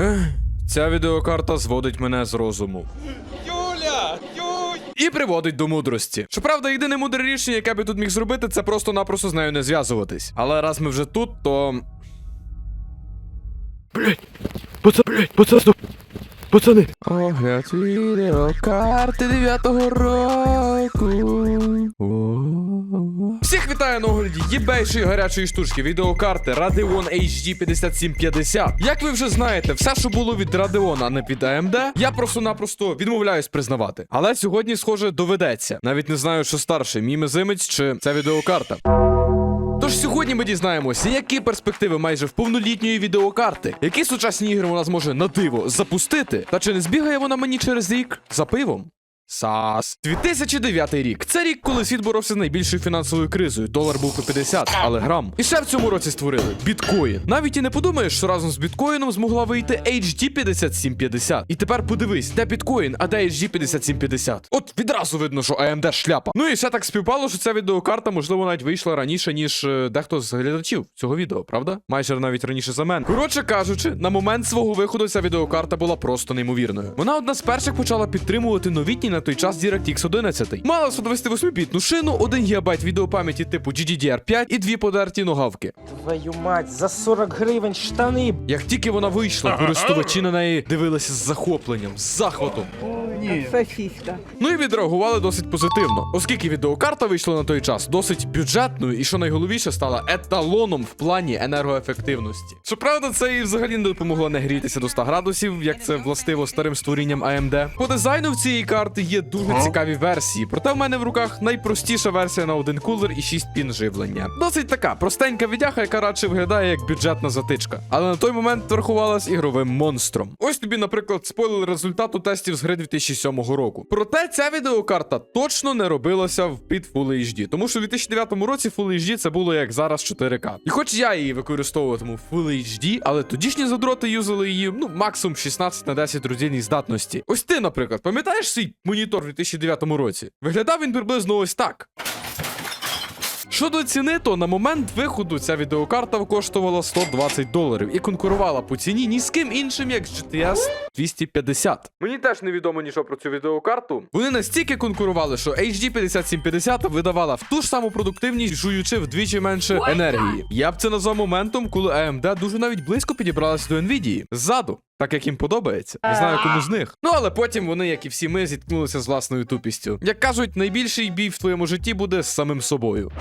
Ех, ця відеокарта зводить мене з розуму. Юля! Юль! І приводить до мудрості. Щоправда, єдине мудре рішення, яке би тут міг зробити, це просто-напросто з нею не зв'язуватись. Але раз ми вже тут, то. Блять, пацан, блять, пацан, стоп. Пацани. Огляд відеокарти 9-го року. Всіх вітаю на огляді єбейшої гарячої штучки відеокарти Radeon HD 5750. Як ви вже знаєте, все, що було від Radeon, а не від AMD, я просто-напросто відмовляюсь признавати. Але сьогодні, схоже, доведеться. Навіть не знаю, що старше, мій мизимець чи ця відеокарта. Тож сьогодні ми дізнаємося, які перспективи майже в повнолітньої відеокарти, які сучасні ігри вона зможе на диво запустити, та чи не збігає вона мені через рік за пивом? САС. 2009 рік. Це рік, коли світ боровся з найбільшою фінансовою кризою. Долар був по 50, але грам. І ще в цьому році створили біткоін. Навіть і не подумаєш, що разом з біткоїном змогла вийти HD 5750. І тепер подивись, де біткоін, а де HD 5750. От відразу видно, що AMD шляпа. Ну і ще так співпало, що ця відеокарта, можливо, навіть вийшла раніше, ніж е, дехто з глядачів цього відео, правда? Майже навіть раніше за мене. Коротше кажучи, на момент свого виходу ця відеокарта була просто неймовірною. Вона одна з перших почала підтримувати новітні на той час DirectX 11. Мала 128-бітну шину, 1 ГБ відеопам'яті типу GDDR5 і дві подерті ногавки. Твою мать, за 40 гривень штани. Як тільки вона вийшла, користувачі на неї дивилися з захопленням, з захватом. Сосиска. Ну і відреагували досить позитивно, оскільки відеокарта вийшла на той час досить бюджетною і, що найголовніше, стала еталоном в плані енергоефективності. Щоправда, це і взагалі не допомогло не грітися до 100 градусів, як це властиво старим створінням AMD. По дизайну в цієї карти є дуже цікаві версії, проте в мене в руках найпростіша версія на один кулер і 6 пін живлення. Досить така простенька відяха, яка радше виглядає як бюджетна затичка. Але на той момент торгувалась ігровим монстром. Ось тобі, наприклад, спойлер результату тестів з гри 2007 року. Проте ця відеокарта точно не робилася в під Full HD, тому що в 2009 році Full HD це було як зараз 4К. І хоч я її використовуватиму в Full HD, але тодішні задроти юзали її ну максимум 16 на 10 роздільній здатності. Ось ти, наприклад, пам'ятаєш свій монітор в 2009 році? Виглядав він приблизно ось так. Щодо ціни, то на момент виходу ця відеокарта коштувала 120 доларів і конкурувала по ціні ні з ким іншим, як з GTS 250. Мені теж невідомо нічого про цю відеокарту. Вони настільки конкурували, що HD 5750 видавала в ту ж саму продуктивність, жуючи вдвічі менше енергії. Я б це назвав моментом, коли AMD дуже навіть близько підібралася до Nvidia. Ззаду. Так як їм подобається, не знаю кому з них. Ну але потім вони, як і всі ми, зіткнулися з власною тупістю. Як кажуть, найбільший бій в твоєму житті буде з самим собою.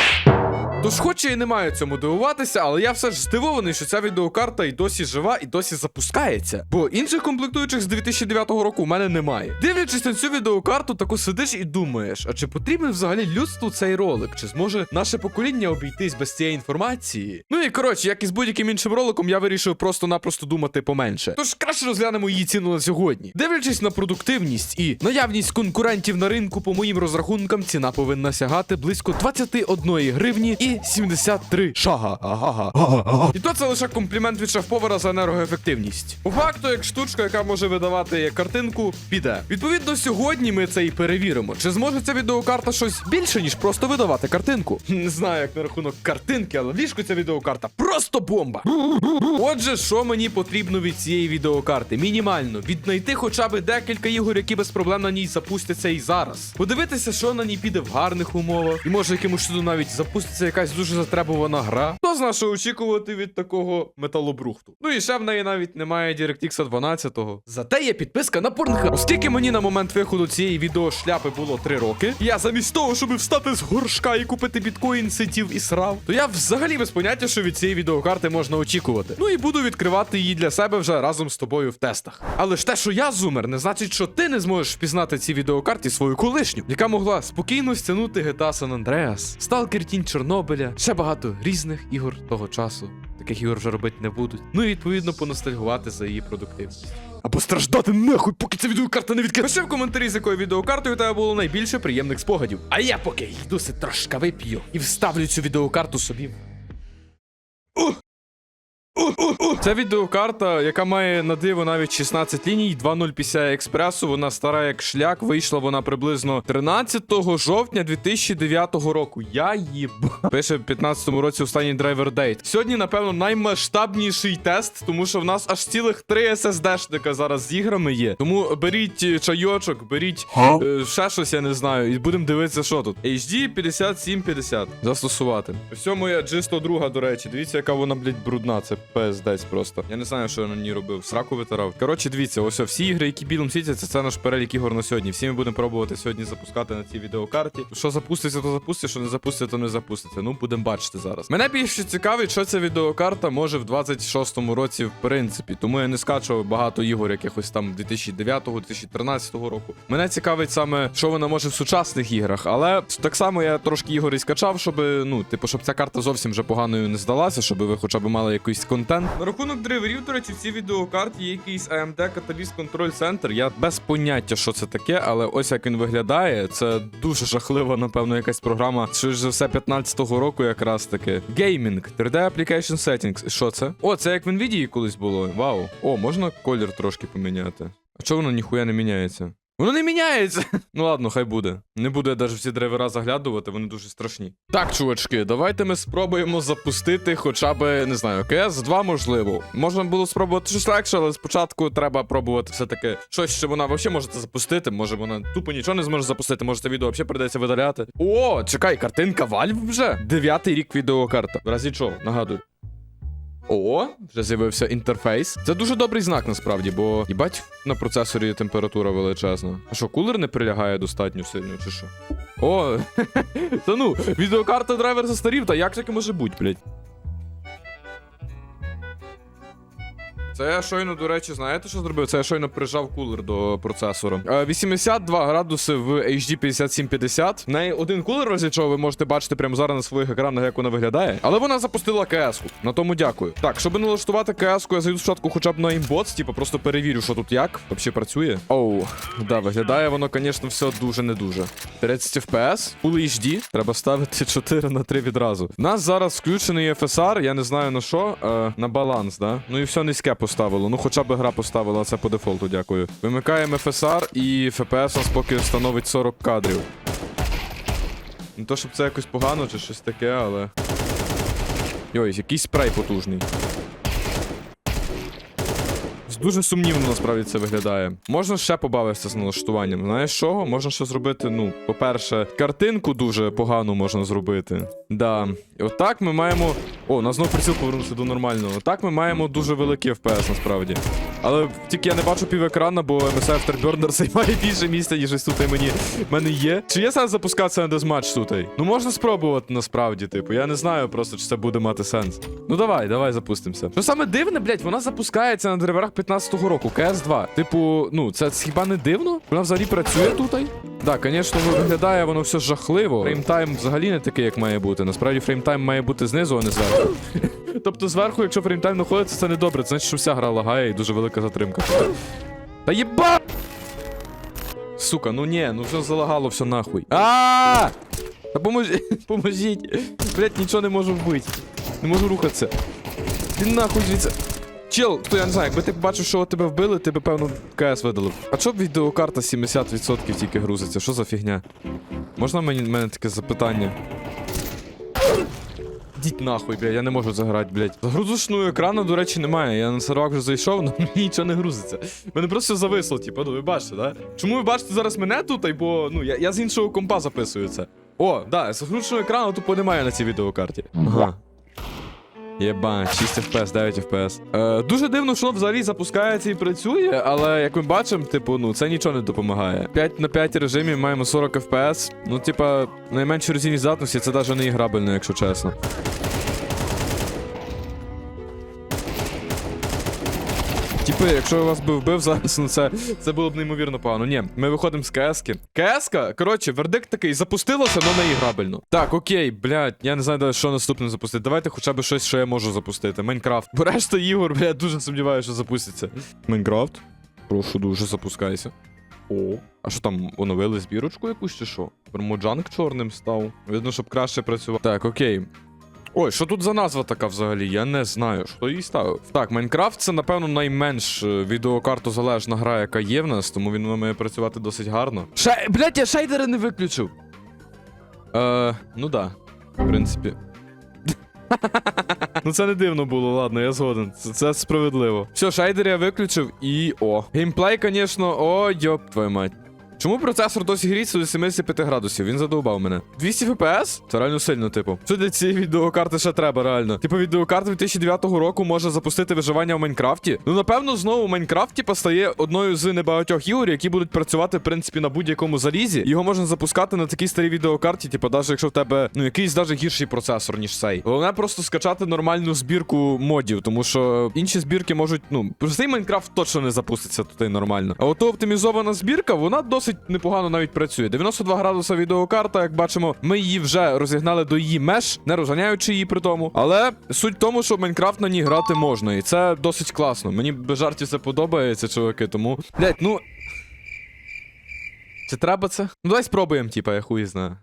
Тож, хоч я і не маю цьому дивуватися, але я все ж здивований, що ця відеокарта і досі жива, і досі запускається. Бо інших комплектуючих з 2009 року у мене немає. Дивлячись на цю відеокарту, тако сидиш і думаєш, а чи потрібен взагалі людству цей ролик? Чи зможе наше покоління обійтись без цієї інформації? Ну і коротше, як і з будь-яким іншим роликом, я вирішив просто-напросто думати поменше. Тож краще розглянемо її ціну на сьогодні. Дивлячись на продуктивність і наявність конкурентів на ринку, по моїм розрахункам, ціна повинна сягати близько 21 гривні і 73 шага. Ага. І то це лише комплімент від шеф-повара за енергоефективність. По факту, як штучка, яка може видавати картинку, піде. Відповідно, сьогодні ми це і перевіримо. Чи зможе ця відеокарта щось більше, ніж просто видавати картинку? Не знаю, як на рахунок картинки, але ліжко ця відеокарта просто бомба. Отже, що мені потрібно від цієї відеокарти? Мінімально віднайти хоча б декілька ігор, які без проблем на ній запустяться і зараз. Подивитися, що на ній піде в гарних умовах, і може якимось чудом навіть запуститься якась дуже затребувана гра. Хто знає, що очікувати від такого металобрухту? Ну і ще в неї навіть немає DirectX 12. Зате є підписка на Pornhub. Оскільки мені на момент виходу цієї відеошляпи було 3 роки, я замість того, щоб встати з горшка і купити біткоін, сидів і срав, то я взагалі без поняття, що від цієї відеокарти можна очікувати. Ну і буду відкривати її для себе вже разом з тобою в тестах. Але ж те, що я зумер, не значить, що ти не зможеш впізнати цій відеокарті свою колишню, яка могла спокійно стягнути GTA San Andreas, Stalker Тінь Чорнобиля, ще багато різних ігор того часу. Таких ігор вже робити не будуть. Ну і відповідно поностальгувати за її продуктивність. Або страждати нахуй, поки ця відеокарта не відкриє. Пиши в коментарі, з якою відеокартою тебе було найбільше приємних спогадів. А я поки йду си трошка вип'ю і вставлю цю відеокарту собі. Ух! Це відеокарта, яка має на диво навіть 16 ліній, 2.0 PCI експресу. Вона стара як шлях. Вийшла вона приблизно 13 жовтня 2009 року. Я їб. Пише в 15-му році останній драйвер дейт. Сьогодні, напевно, наймасштабніший тест, тому що в нас аж цілих три SSD-шника зараз з іграми є. Тому беріть е, чайочок, беріть е, ще щось, я не знаю, і будемо дивитися, що тут. HD 5750. Застосувати. Ось моя G102, до речі. Дивіться, яка вона, блядь, брудна. Це пиздець просто. Я не знаю, що я на ній робив. Сраку витирав. Коротше, дивіться, ось всі ігри, які білим світяться, це наш перелік ігор на сьогодні. Всі ми будемо пробувати сьогодні запускати на цій відеокарті. Що запуститься, то запуститься, що не запуститься, то не запуститься. Ну, будемо бачити зараз. Мене більше цікавить, що ця відеокарта може в 26-му році, в принципі. Тому я не скачував багато ігор, якихось там 2009-2013 року. Мене цікавить саме, що вона може в сучасних іграх. Але так само я трошки ігор і скачав, щоб, ну, типу, щоб ця карта зовсім вже поганою не здалася, щоб ви хоча б мали якийсь контент. На рахунок драйверів, до речі, в цій відеокарті є якийсь AMD Catalyst Control Center. Я без поняття, що це таке, але ось як він виглядає. Це дуже жахлива, напевно, якась програма. Що ж все 15-го року, якраз таки. Gaming, 3D Application Settings. Що це? О, це як в Nvidia колись було. Вау. О, можна колір трошки поміняти. А чого воно ніхуя не міняється? Воно не міняється. Ну ладно, хай буде. Не буду я навіть в ці драйвера заглядувати, вони дуже страшні. Так, чувачки, давайте ми спробуємо запустити хоча б, не знаю, КС 2 можливо. Можна було спробувати щось легше, але спочатку треба пробувати все-таки щось, що вона взагалі може запустити. Може вона тупо нічого не зможе запустити, може це відео взагалі придеться видаляти. О, чекай, картинка Valve вже. Дев'ятий рік відеокарта. В разі чого, нагадую. О, вже з'явився інтерфейс. Це дуже добрий знак насправді, бо їбать на процесорі температура величезна. А що, кулер не прилягає достатньо сильно, чи що? О, та ну, відеокарта драйвер застарів, та як таке може бути, блядь? Це я щойно, до речі, знаєте, що зробив? Це я щойно прижав кулер до процесора. Е, 82 градуси в HD 5750. В неї один кулер, разі чого ви можете бачити прямо зараз на своїх екранах, як вона виглядає. Але вона запустила КС-ку. На тому дякую. Так, щоб налаштувати КС-ку, я зайду спочатку хоча б на імбоц, типу, просто перевірю, що тут як. Взагалі працює. Оу, да, виглядає воно, звісно, все дуже не дуже. 30 FPS, Full HD. Треба ставити 4 на 3 відразу. У нас зараз включений FSR, я не знаю на що. Е, на баланс, да? Ну і все низьке поставило. Ну хоча б гра поставила це по дефолту, дякую. Вимикаємо FSR і FPS у нас поки становить 40 кадрів. Не то, щоб це якось погано чи щось таке, але. Йой, якийсь спрей потужний. Дуже сумнівно насправді це виглядає. Можна ще побавитися з налаштуванням. Знаєш чого? Можна ще зробити, ну, по-перше, картинку дуже погану можна зробити. Да. І отак ми маємо. О, у нас знову приціл повернувся до нормального. Отак ми маємо дуже великий FPS насправді. Але тільки я не бачу пів екрана, бо MSI Afterburner займає більше місця, ніж ось тут і мені мене є. Чи є сенс запускатися на дезматч тут? Ну можна спробувати насправді, типу. Я не знаю просто, чи це буде мати сенс. Ну давай, давай запустимося. Що саме дивне, блядь, вона запускається на драйверах 15-го року, КС2. Типу, ну, це хіба не дивно? Вона взагалі працює тут? Так, звісно, виглядає воно все жахливо. Фреймтайм взагалі не такий, як має бути. Насправді фреймтайм має бути знизу, а не зверху. Тобто зверху, якщо фреймтайм знаходиться, це не добре. Це значить, що вся гра лагає і дуже велика затримка. Та єба! Сука, ну ні, ну все залагало, все нахуй. А! Та поможіть. Блять, нічого не можу вбити. Не можу рухатися. Ти нахуй звідси. Чел, то я не знаю, якби ти бачив, що тебе вбили, ти б, певно, КС видалив. А чоб відеокарта 70% тільки грузиться? Що за фігня? Можна мені мене таке запитання? Діть нахуй, бля, я не можу заграти, блядь. Грузочного екрану, до речі, немає. Я на сервак вже зайшов, але мені нічого не грузиться. Мене просто зависло, типу, ну ви бачите, да? Чому ви бачите зараз мене тут? Бо ну я, я з іншого компа записую це. О, да, загрузочного екрану тупо немає на цій відеокарті. Ага. Єба, 6 FPS, 9 FPS. Е, дуже дивно, що взагалі запускається і працює, але як ми бачимо, типу, ну це нічого не допомагає. 5 на 5 режимі маємо 40 FPS. Ну, типа, найменші розійні здатності це навіть не іграбельно, якщо чесно. Типу, якщо я вас би вбив зараз, ну це, це було б неймовірно погано. Ні, ми виходимо з КСки. КСка, коротше, вердикт такий, запустилося, але не іграбельно. Так, окей, блядь, я не знаю, що наступне запустити. Давайте хоча б щось, що я можу запустити. Майнкрафт. Бо решта ігор, блядь, дуже сумніваюся, що запуститься. Майнкрафт. Прошу дуже, запускайся. О, а що там, оновили збірочку якусь чи що? Пермоджанк чорним став. Видно, щоб краще працював. Так, окей. Ой, що тут за назва така взагалі? Я не знаю, хто її ставив. Так, Майнкрафт це, напевно, найменш е, відеокартозалежна гра, яка є в нас, тому він має працювати досить гарно. Шай... Блять, я шейдери не виключив. Е, ну да, в принципі. Ну це не дивно було, ладно, я згоден. Це, це справедливо. Все, шейдер я виключив і о. Геймплей, звісно, о, йоп, твою мать. Чому процесор досі гріється до 75 градусів? Він задовбав мене. 200 FPS? Це реально сильно, типу. Що для цієї відеокарти ще треба, реально? Типу, відеокарта 2009 року може запустити виживання в Майнкрафті. Ну, напевно, знову Майнкрафт, типу, стає одною з небагатьох ігор, які будуть працювати, в принципі, на будь-якому залізі. Його можна запускати на такій старій відеокарті, типу, навіть якщо в тебе ну якийсь даже гірший процесор, ніж цей. Головне просто скачати нормальну збірку модів, тому що інші збірки можуть, ну, простий Майнкрафт точно не запуститься туди нормально. А ото оптимізована збірка, вона досить непогано навіть працює. 92 градуса відеокарта, як бачимо, ми її вже розігнали до її меж, не розганяючи її при тому. Але суть в тому, що в Майнкрафт на ній грати можна, і це досить класно. Мені без жартів це подобається, чуваки, тому. Блять, ну. Чи треба це? Ну давай спробуємо, типа, я хуй знаю.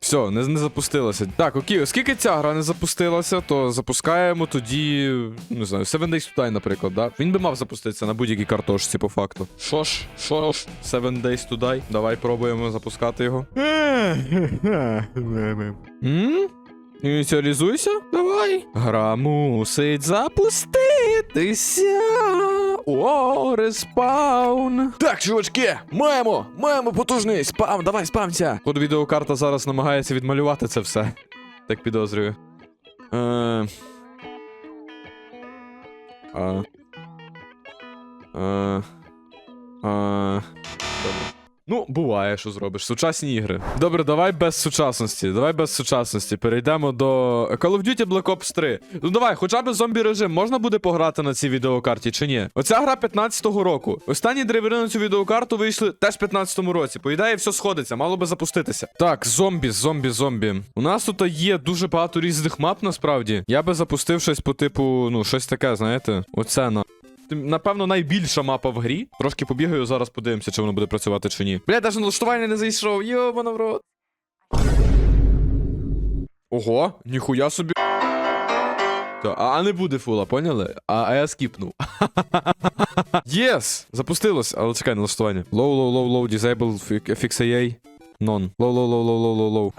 Все, не, не запустилося. Так, окей, оскільки ця гра не запустилася, то запускаємо тоді. Не знаю, Seven Days to Die, наприклад, да? Він би мав запуститися на будь-якій картошці, по факту. Що ж, що ж, Seven Days to Die. Давай пробуємо запускати його. М? Ініціалізуйся? Давай. Гра мусить запуститися. О, респаун. Так, чувачки, маємо, маємо потужний спам, давай спамся. От відеокарта зараз намагається відмалювати це все. Так підозрюю. Е... Е... А... Ну, буває, що зробиш. Сучасні ігри. Добре, давай без сучасності. Давай без сучасності. Перейдемо до Call of Duty Black Ops 3. Ну давай, хоча б зомбі режим можна буде пограти на цій відеокарті чи ні? Оця гра 15-го року. Останні драйвери на цю відеокарту вийшли теж в 15-му році. По ідеї, все сходиться, мало би запуститися. Так, зомбі, зомбі, зомбі. У нас тут є дуже багато різних мап, насправді. Я би запустив щось по типу, ну, щось таке, знаєте, оце на. Напевно, найбільша мапа в грі. Трошки побігаю, зараз подивимося, чи воно буде працювати чи ні. Бля, навіть налаштування не зайшов. Йобана в рот. Ого, ніхуя собі. А, а не буде фула, поняли? А, а я скіпнув. Єс! Запустилось, але чекай налаштування. Low, low, low, low, disable, fi- fix AA. None. Low, low, low, low, low, low.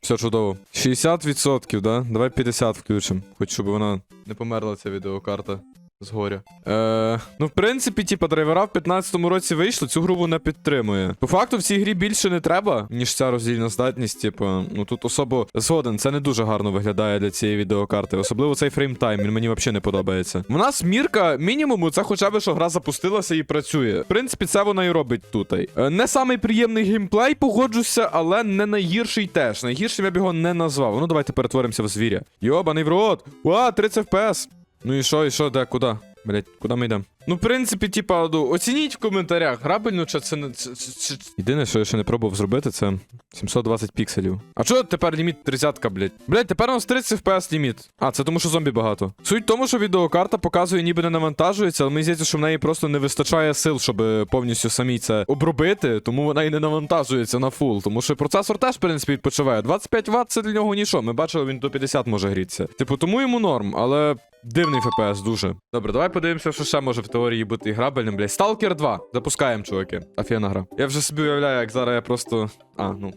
Все чудово. 60%, да? Давай 50 включимо. Хоч щоб вона не померла ця відеокарта. Згоря. Е, ну, в принципі, типа, драйвера в 15-му році вийшли, цю гру вона підтримує. По факту, в цій грі більше не треба, ніж ця роздільна здатність. Типу, ну тут особо згоден, це не дуже гарно виглядає для цієї відеокарти. Особливо цей фреймтайм, він мені взагалі не подобається. У нас мірка мінімуму, це хоча б, що гра запустилася і працює. В принципі, це вона і робить тут. Е, не самий приємний геймплей, погоджуся, але не найгірший теж. Найгіршим я б його не назвав. Ну, давайте перетворимося в звіря. Йобаний в рот! Уа, 30 FPS! Ну і що, і що, де, куди? Блять, куди ми йдемо? Ну, в принципі, типа, оцініть в коментарях, грабельно чи це не. Єдине, що я ще не пробував зробити, це 720 пікселів. А чого тепер ліміт 30, блять? Блять, тепер у нас 30 FPS ліміт. А, це тому, що зомбі багато. Суть в тому, що відеокарта показує, ніби не навантажується, але мені здається, що в неї просто не вистачає сил, щоб повністю самій це обробити, тому вона і не навантажується на фул. Тому що процесор теж, в принципі, відпочиває. 25 Вт це для нього нічого. Ми бачили, він до 50 може грітися. Типу, тому йому норм, але. Дивний ФПС дуже. Добре, давай подивимося, що ще може в теорії бути грабельним, блядь. Сталкер 2. Запускаємо, чуваки. Афіна гра. Я вже собі уявляю, як зараз я просто. А, ну.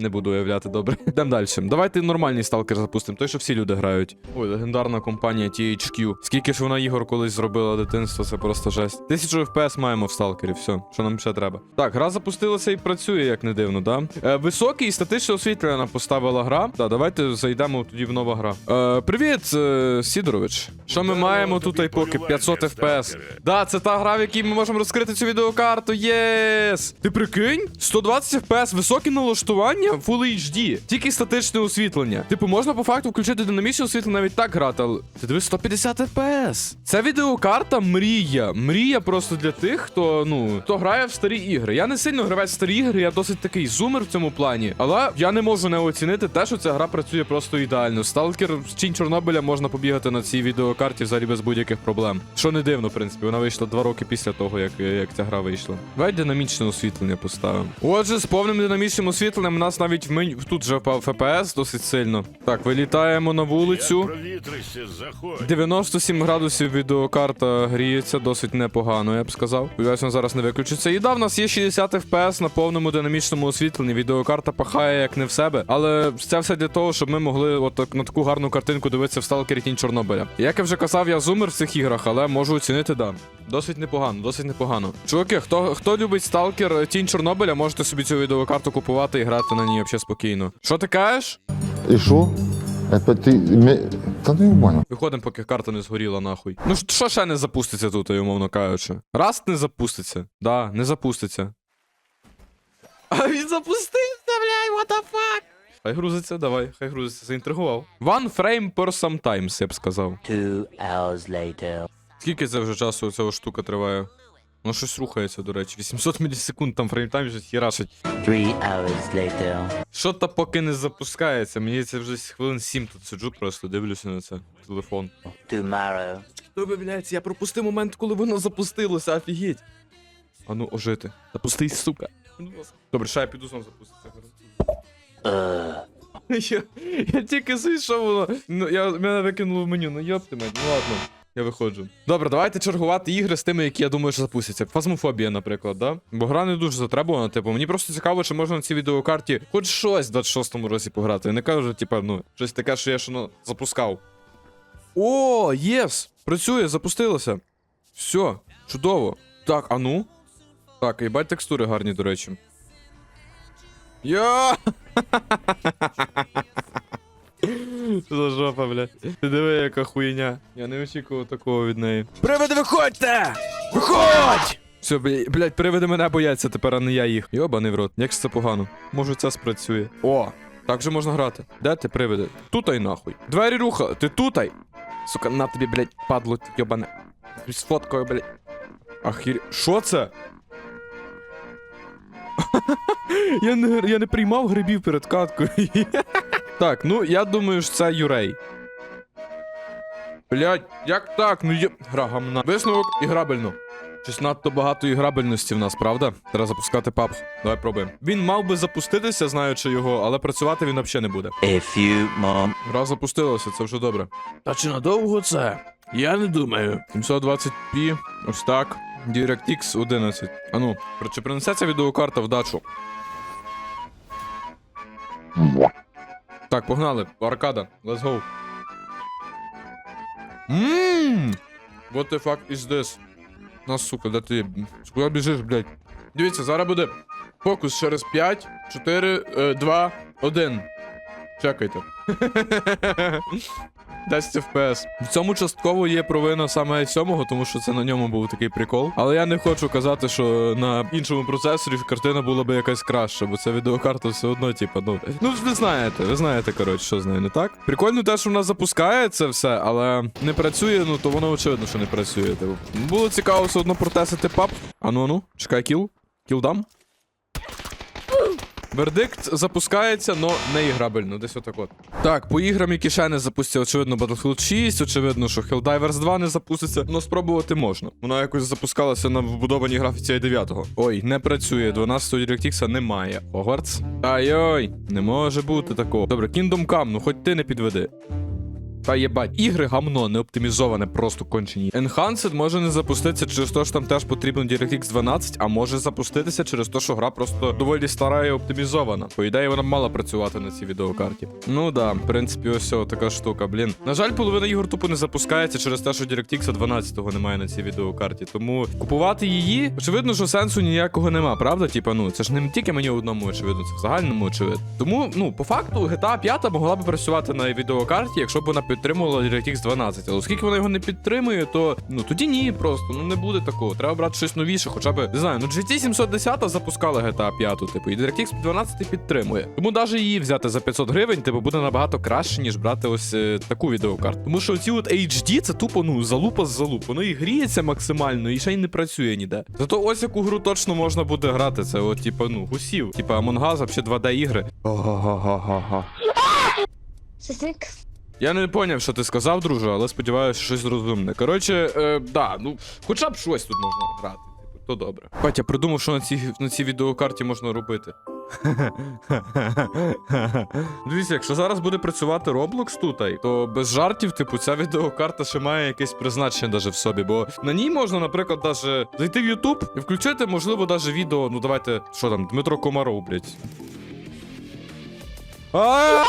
Не буду уявляти, добре. Йдемо далі. Давайте нормальний сталкер запустимо, той, що всі люди грають. Ой, легендарна компанія THQ. Скільки ж вона ігор колись зробила дитинство, це просто жесть. Тисячу FPS маємо в сталкері, все, що нам ще треба. Так, гра запустилася і працює, як не дивно, да? Е, високий і статичне освітлення поставила гра. Да, давайте зайдемо тоді в нова гра. Е, привіт, е, Сідорович. Що ми маємо тут і поки 500 FPS? Да, це та гра, в якій ми можемо розкрити цю відеокарту. Єс! Ти прикинь? 120 FPS, високі налаштування, Full HD, тільки статичне освітлення. Типу, можна по факту включити динамічне освітлення навіть так грати, але ти дивись 150 FPS. Ця відеокарта мрія. Мрія просто для тих, хто ну хто грає в старі ігри. Я не сильно гравець в старі ігри, я досить такий зумер в цьому плані. Але я не можу не оцінити те, що ця гра працює просто ідеально. Сталкер з Чінь Чорнобиля можна побігати на цій відеокарті взагалі без будь-яких проблем. Що не дивно, в принципі, вона вийшла два роки після того, як, як ця гра вийшла. Давай динамічне освітлення поставимо. Отже, з повним динамічним освітленням у нас нас навіть в меню тут впав ФПС досить сильно. Так, вилітаємо на вулицю. 97 градусів відеокарта гріється досить непогано, я б сказав. Сподіваюся, вона зараз не виключиться. І да, в нас є 60 FPS на повному динамічному освітленні. Відеокарта пахає як не в себе. Але це все для того, щоб ми могли от на таку гарну картинку дивитися в сталкері Тінь Чорнобиля. Як я вже казав, я зумер в цих іграх, але можу оцінити, да. Досить непогано, досить непогогано. Чуваки, хто, хто любить сталкер Тінь Чорнобиля, можете собі цю відеокарту купувати і грати на ній взагалі спокійно. Що ти кажеш? И шо? Это ты... ме- Да ну не понял. Виходимо, поки карта не згоріла нахуй. Ну що ще не запуститься тут, умовно кажучи? Раз не запуститься. Да, не запуститься. А він запустився, блядь, what the fuck? Хай грузиться, давай, хай грузиться, заінтригував. One frame per sometimes, я б сказав. Two hours later. Скільки це вже часу ця штука триває? Ну щось рухається, до речі. 800 мілісекунд там фреймтайм щось хірашить. Three. Що то поки не запускається. Мені це вже хвилин 7 тут сиджу, просто дивлюся на це. Телефон. Tomorrow. Хто виявляється, я пропустив момент, коли воно запустилося, офігеть. А ну, ожити. Запустись, сука. Добре, ще я піду знов запуститься. Ugh. Я, я тільки зайшов, воно. Ну, я, мене викинуло в меню, ну йопти мать, ну ладно. Я виходжу. Добре, давайте чергувати ігри з тими, які я думаю, що запустяться. Фазмофобія, наприклад, да? Бо гра не дуже затребувана, типу, мені просто цікаво, чи можна на цій відеокарті хоч щось в 26-му році пограти. Я не кажу, типу, ну, щось таке, що я ще ну, запускав. О, єс! Працює, запустилося. Все, чудово. Так, а ну. Так, їбать текстури гарні, до речі. Йо! За жопа, блядь. Ти диви, яка хуйня. Я не очікував такого від неї. Привиди, виходьте! Виходь! Все, бля- блядь, привиди мене бояться тепер, а не я їх. Йобаний в рот. Як ж це погано. Може це спрацює. О, так же можна грати. Де ти привиди? Тутай нахуй. Двері руха, ти тутай. Сука, на тобі, блядь, падло, йобане. З фоткою, блядь. Ахір... Що це? я, не, я не приймав грибів перед каткою. так, ну я думаю, що це Юрей. Блять, як так? Ну є. Гра гамна. Висновок іграбельно. Щось надто багато іграбельності в нас, правда? Треба запускати пап. Давай пробуємо. Він мав би запуститися, знаючи його, але працювати він взагалі не буде. A few more. Гра запустилася, це вже добре. Та чи надовго це? Я не думаю. 720p, ось так. DirectX 11. А ну, чи принесе ця відеокарта вдачу? Так, погнали. Аркада. Let's go. Ммм! What the fuck is this? На, сука, де ти? Куди біжиш, блядь? Дивіться, зараз буде фокус через 5, 4, 2, 1. Чекайте. 10 FPS. В цьому частково є провина саме сьомого, тому що це на ньому був такий прикол. Але я не хочу казати, що на іншому процесорі картина була би якась краща, бо це відеокарта все одно, типа, ну. Ну, ви знаєте, ви знаєте, коротше, що з нею не так. Прикольно те, що вона запускає це все, але не працює, ну то воно очевидно, що не працює. Типу. Було цікаво все одно протестити пап. Ану, ану, чекай, кіл. Кіл дам. Вердикт запускається, но не іграбельно, десь отак от. Так, по іграм, які ще не запустять, очевидно, Battlefield 6, очевидно, що Helldivers 2 не запуститься, но спробувати можна. Вона якось запускалася на вбудованій графіці i9. Ой, не працює, 12 DirectX немає. Hogwarts? Ай-ой, не може бути такого. Добре, Kingdom Come, ну хоч ти не підведи. Та єбать, ігри гамно не оптимізоване, просто кончені. Enhanced може не запуститися через те, що там теж потрібно DirectX 12, а може запуститися через те, що гра просто доволі стара і оптимізована. По ідеї, вона мала працювати на цій відеокарті. Ну да, в принципі, ось така штука, блін. На жаль, половина ігор тупо не запускається через те, що DirectX 12 немає на цій відеокарті. Тому купувати її, очевидно, що сенсу ніякого нема, правда? Типа, ну це ж не тільки мені одному, очевидно, це в загальному очевидно. Тому, ну, по факту, GTA 5 могла б працювати на відеокарті, якщо б вона підтримувала DirectX 12. Але оскільки вона його не підтримує, то ну тоді ні, просто ну не буде такого. Треба брати щось новіше, хоча б не знаю. Ну GT 710 запускала GTA 5, типу, і DirectX 12 підтримує. Тому навіть її взяти за 500 гривень, типу, буде набагато краще, ніж брати ось е, таку відеокарту. Тому що ці от HD це тупо ну залупа з залуп. Воно і гріється максимально, і ще й не працює ніде. Зато ось яку гру точно можна буде грати. Це от, типу, ну, гусів. Типа Among Us, взагалі 2D ігри. Ага-га-га-га. Я не поняв, що ти сказав, друже, але сподіваюся, що щось розумне. Коротше, е, да, ну, хоча б щось тут можна грати, типу, то добре. Бать, придумав, що на цій, на цій відеокарті можна робити. Дивіться, якщо зараз буде працювати Roblox тут, то без жартів, типу, ця відеокарта ще має якесь призначення даже в собі. Бо на ній можна, наприклад, даже зайти в YouTube і включити, можливо, даже відео. Ну давайте, що там, Дмитро Комаров, блядь. А!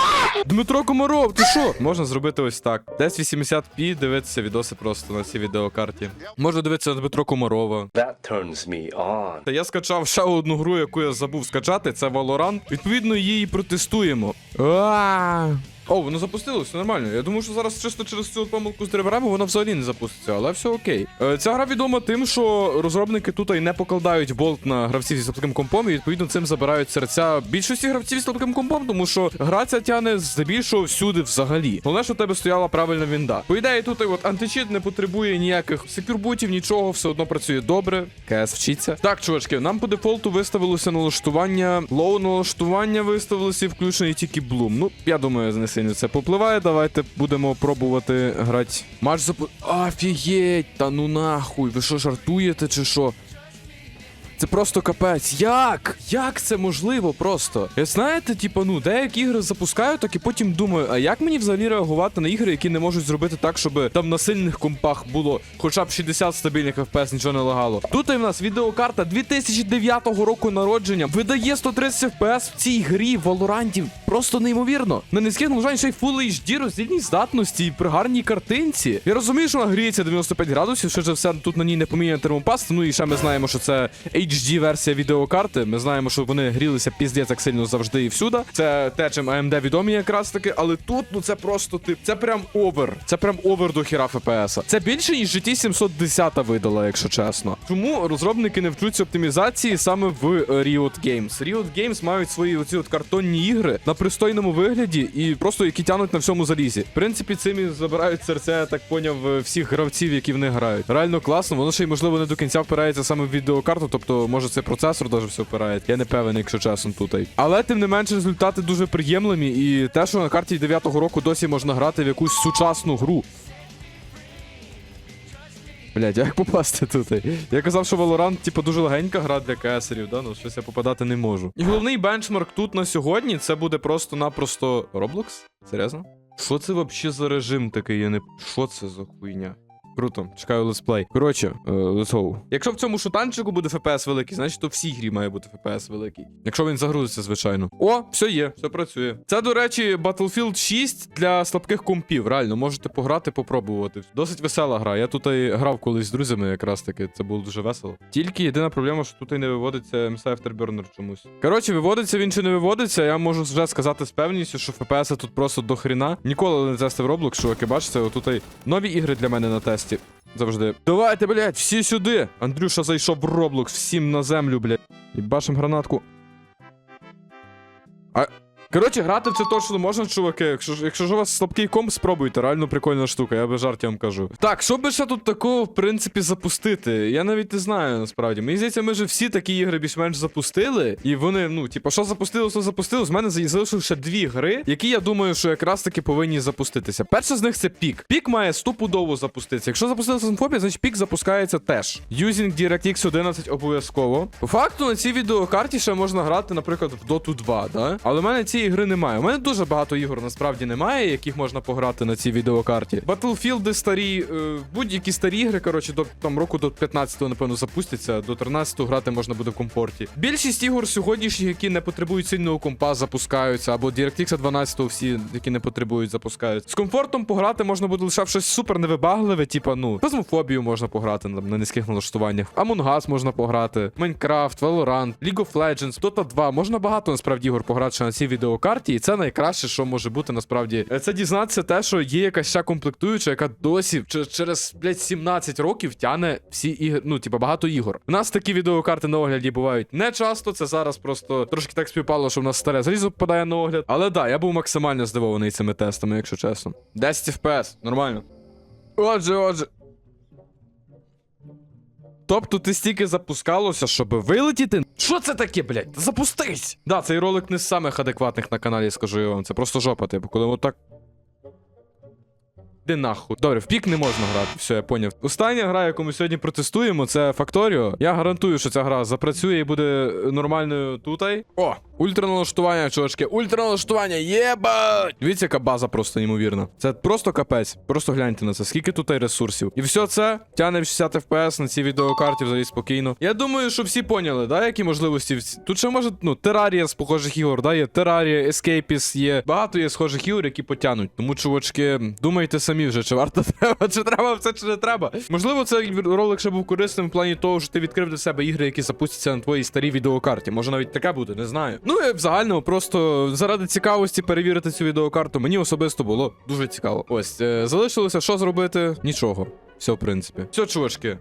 Дмитро Комаров, ти що? Можна зробити ось так. 1080p дивитися відоси просто на цій відеокарті. Можна дивитися на Дмитро Комарова. That turns me on. Та я скачав ще одну гру, яку я забув скачати, це Valorant. Відповідно, її протестуємо. А! О, воно запустилося, нормально. Я думаю, що зараз чисто через цю помилку з драйверами вона взагалі не запуститься, але все окей. Е, Ця гра відома тим, що розробники тут і не покладають болт на гравців зі слабким компом, і відповідно цим забирають серця більшості гравців зі слабким компом, тому що гра ця тяне здебільшого всюди взагалі. Головне, що в тебе стояла правильна вінда. По ідеї, тут от античит не потребує ніяких секюрботів, нічого, все одно працює добре. КС вчиться. Так, чувачки, нам по дефолту виставилося налаштування. Лоу налаштування виставилося і включений тільки Bloom. Ну, я думаю, не сильно це попливає. Давайте будемо пробувати грати. Матч запу... Офігеть! Та ну нахуй, ви що жартуєте чи що? Це просто капець. Як? Як це можливо просто? Я знаєте, типу, ну, деякі ігри запускаю, так і потім думаю, а як мені взагалі реагувати на ігри, які не можуть зробити так, щоб там на сильних компах було хоча б 60 стабільних FPS, нічого не лагало. Тут і в нас відеокарта 2009 року народження видає 130 FPS в цій грі в Валоранті. Просто неймовірно. На низьких налажань ще й Full HD роздільній здатності і при гарній картинці. Я розумію, що вона гріється 95 градусів, що за все тут на ній не поміняє термопаст. Ну і ще ми знаємо, що це HD-версія відеокарти. Ми знаємо, що вони грілися піздець як сильно завжди і всюди. Це те, чим AMD відомі якраз таки, але тут ну це просто тип. Це прям овер. Це прям овер до хіра FPS. Це більше, ніж GT 710 видала, якщо чесно. Чому розробники не вчуться оптимізації саме в Riot Games? Riot Games мають свої оці от картонні ігри пристойному вигляді і просто які тянуть на всьому залізі. В принципі, цим і забирають серце, я так поняв, всіх гравців, які в них грають. Реально класно, воно ще й можливо не до кінця впирається саме в відеокарту, тобто може це процесор даже все впирає. Я не певен, якщо чесно тут. Але тим не менше результати дуже приємлені, і те, що на карті 9-го року досі можна грати в якусь сучасну гру. Блять, як попасти тут? Я казав, що Valorant, типу, дуже легенька гра для кесарів, да? Ну щось я попадати не можу. І головний бенчмарк тут на сьогодні це буде просто-напросто Roblox? Серйозно? Що це взагалі за режим такий? Я не. Що це за хуйня? Круто, чекаю летсплей. Коротше, е, let's go. Якщо в цьому шутанчику буде FPS великий, значить то в всій грі має бути FPS великий. Якщо він загрузиться, звичайно. О, все є, все працює. Це, до речі, Battlefield 6 для слабких компів. Реально, можете пограти, попробувати. Досить весела гра. Я тут і грав колись з друзями, якраз таки. Це було дуже весело. Тільки єдина проблема, що тут і не виводиться MSI Afterburner чомусь. Коротше, виводиться він чи не виводиться, я можу вже сказати з певністю, що FPS тут просто до хріна. Ніколи не тестив Roblox, чуваки, бачите, отут і нові ігри для мене на тесті. Завжди. Давайте, блядь, всі сюди. Андрюша зайшов в Роблокс, всім на землю, блядь. І бачим гранатку. А. Коротше, грати це точно можна, чуваки. Якщо, ж- якщо ж у вас слабкий комп, спробуйте. Реально прикольна штука, я без жартів вам кажу. Так, що би ще тут такого, в принципі, запустити? Я навіть не знаю, насправді. Мені здається, ми вже всі такі ігри більш-менш запустили. І вони, ну, типу, що запустилось, то запустилось. У мене залишилося ще дві гри, які я думаю, що якраз таки повинні запуститися. Перша з них це пік. Пік має стопудово запуститися. Якщо запустилася Синфобія, значить пік запускається теж. Using DirectX 11 обов'язково. По факту на цій відеокарті ще можна грати, наприклад, в Dota 2, да? Але в мене цієї гри немає. У мене дуже багато ігор насправді немає, яких можна пограти на цій відеокарті. Battlefield старі, е, будь-які старі ігри, коротше, до там року до 15-го, напевно, запустяться. До 13-го грати можна буде в комфорті. Більшість ігор сьогоднішніх, які не потребують сильного компа, запускаються, або DirectX 12 всі, які не потребують, запускають. З комфортом пограти можна буде лише в щось супер невибагливе, типа, ну, Фазмофобію можна пограти на, на низьких налаштуваннях. Among Us можна пограти, Minecraft, Valorant, League of Legends, Dota 2. Можна багато насправді ігор пограти ще на цій відеокарті, і це найкраще, що може бути насправді. Е, Це дізнатися те, що є якась ще комплектуюча, яка досі через блядь, 17 років тяне всі ігри, ну, типа багато ігор. У нас такі відеокарти на огляді бувають не часто. Це зараз просто трошки так співпало, що в нас старе залізо попадає на огляд. Але да, я був максимально здивований цими тестами, якщо чесно. 10 FPS, нормально. Отже, отже. Тобто ти стільки запускалося, щоб вилетіти? Що це таке, блядь? Запустись! Да, цей ролик не з самих адекватних на каналі, скажу я вам. Це просто жопа, типу, коли отак. Де нахуй. Добре, в пік не можна грати. Все, я поняв. Остання гра, яку ми сьогодні протестуємо, це Factorio. Я гарантую, що ця гра запрацює і буде нормальною тутай. О, Ультраналаштування, чувачки, ультраналаштування, єбать! Дивіться, яка база просто неймовірна. Це просто капець. Просто гляньте на це, скільки тут ресурсів. І все це тягне в 60 FPS на цій відеокарті взагалі спокійно. Я думаю, що всі поняли, да, які можливості. Тут ще може, ну, терарія з похожих ігор, да, є терарія, Escapist, є багато є схожих ігор, які потягнуть. Тому, чувачки, думайте самі вже, чи варто треба, чи треба все, чи не треба. Можливо, цей ролик ще був корисним в плані того, що ти відкрив для себе ігри, які запустяться на твоїй старій відеокарті. Може навіть таке буде, не знаю. Ну і в загальному просто заради цікавості перевірити цю відеокарту. Мені особисто було дуже цікаво. Ось е, залишилося що зробити? Нічого. Все, в принципі. Все, чувачки.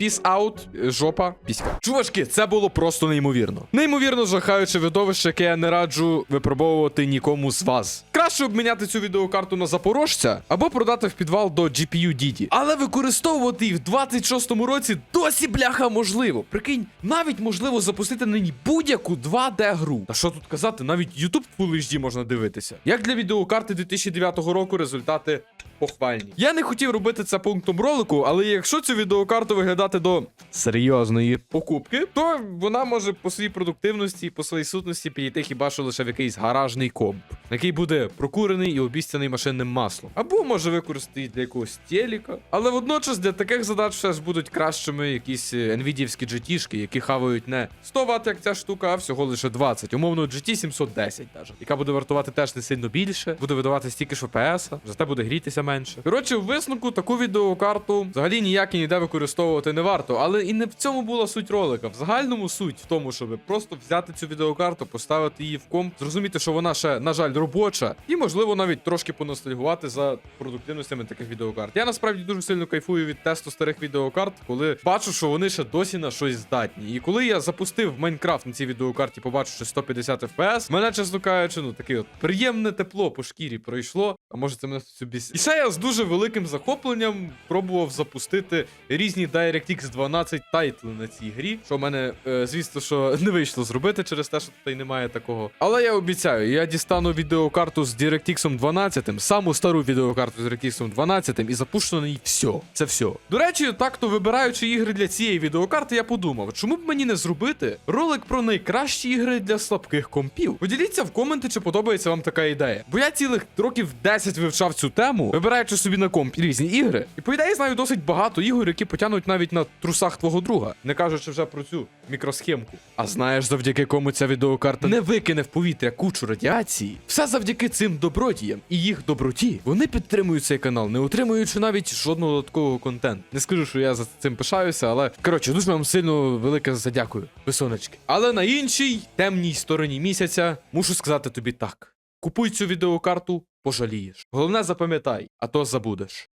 Peace out, е, жопа, піська. Чувачки, це було просто неймовірно. Неймовірно жахаюче видовище, яке я не раджу випробовувати нікому з вас. Краще обміняти цю відеокарту на запорожця або продати в підвал до GPU Didi. Але використовувати її в 26-му році досі бляха можливо. Прикинь, навіть можливо запустити на ній будь-яку 2D гру. Та що тут казати, навіть YouTube Full HD можна дивитися. Як для відеокарти 2009 року результати похвальні. Я не хотів робити це пунктом ролику, але якщо цю відеокарту виглядати до серйозної покупки, то вона може по своїй продуктивності і по своїй сутності підійти хіба що лише в якийсь гаражний комп, який буде прокурений і обіцяний машинним маслом. Або може використати для якогось телека. Але водночас для таких задач все ж будуть кращими якісь е, NVIDIA-вські GT-шки, які хавають не 100 Вт, як ця штука, а всього лише 20. Умовно, GT 710 даже, яка буде вартувати теж не сильно більше, буде видавати стільки ж FPS, зате буде грітися менше. Коротше, в висновку таку відеокарту взагалі ніяк і ніде використовувати не варто. Але і не в цьому була суть ролика. В загальному суть в тому, щоб просто взяти цю відеокарту, поставити її в комп, зрозуміти, що вона ще, на жаль, робоча, і можливо навіть трошки поностальгувати за продуктивностями таких відеокарт. Я насправді дуже сильно кайфую від тесту старих відеокарт, коли бачу, що вони ще досі на щось здатні. І коли я запустив Майнкрафт на цій відеокарті, побачивши 150 FPS, мене, чесно кажучи, ну таке от приємне тепло по шкірі пройшло. А може це мене собі. І ще я з дуже великим захопленням пробував запустити різні DirectX 12 тайтли на цій грі. Що в мене, е, звісно, що не вийшло зробити через те, що тут немає такого. Але я обіцяю, я дістану відеокарту з DirectX 12, саму стару відеокарту з DirectX 12 і запущу на ній все. Це все. До речі, так то вибираючи ігри для цієї відеокарти, я подумав, чому б мені не зробити ролик про найкращі ігри для слабких компів. Поділіться в коменти, чи подобається вам така ідея. Бо я цілих років 10 вивчав цю тему, вибираючи собі на комп різні ігри. І по ідеї знаю досить багато ігор, які потягнуть навіть на трусах твого друга, не кажучи вже про цю мікросхемку. А знаєш, завдяки кому ця відеокарта не викине в повітря кучу радіації. Все завдяки цим добродіям і їх доброті. Вони підтримують цей канал, не отримуючи навіть жодного додаткового контенту. Не скажу, що я за цим пишаюся, але коротше, дуже вам сильно велике задякую, висонечки. Але на іншій темній стороні місяця мушу сказати тобі так: купуй цю відеокарту, пожалієш. Головне запам'ятай, а то забудеш.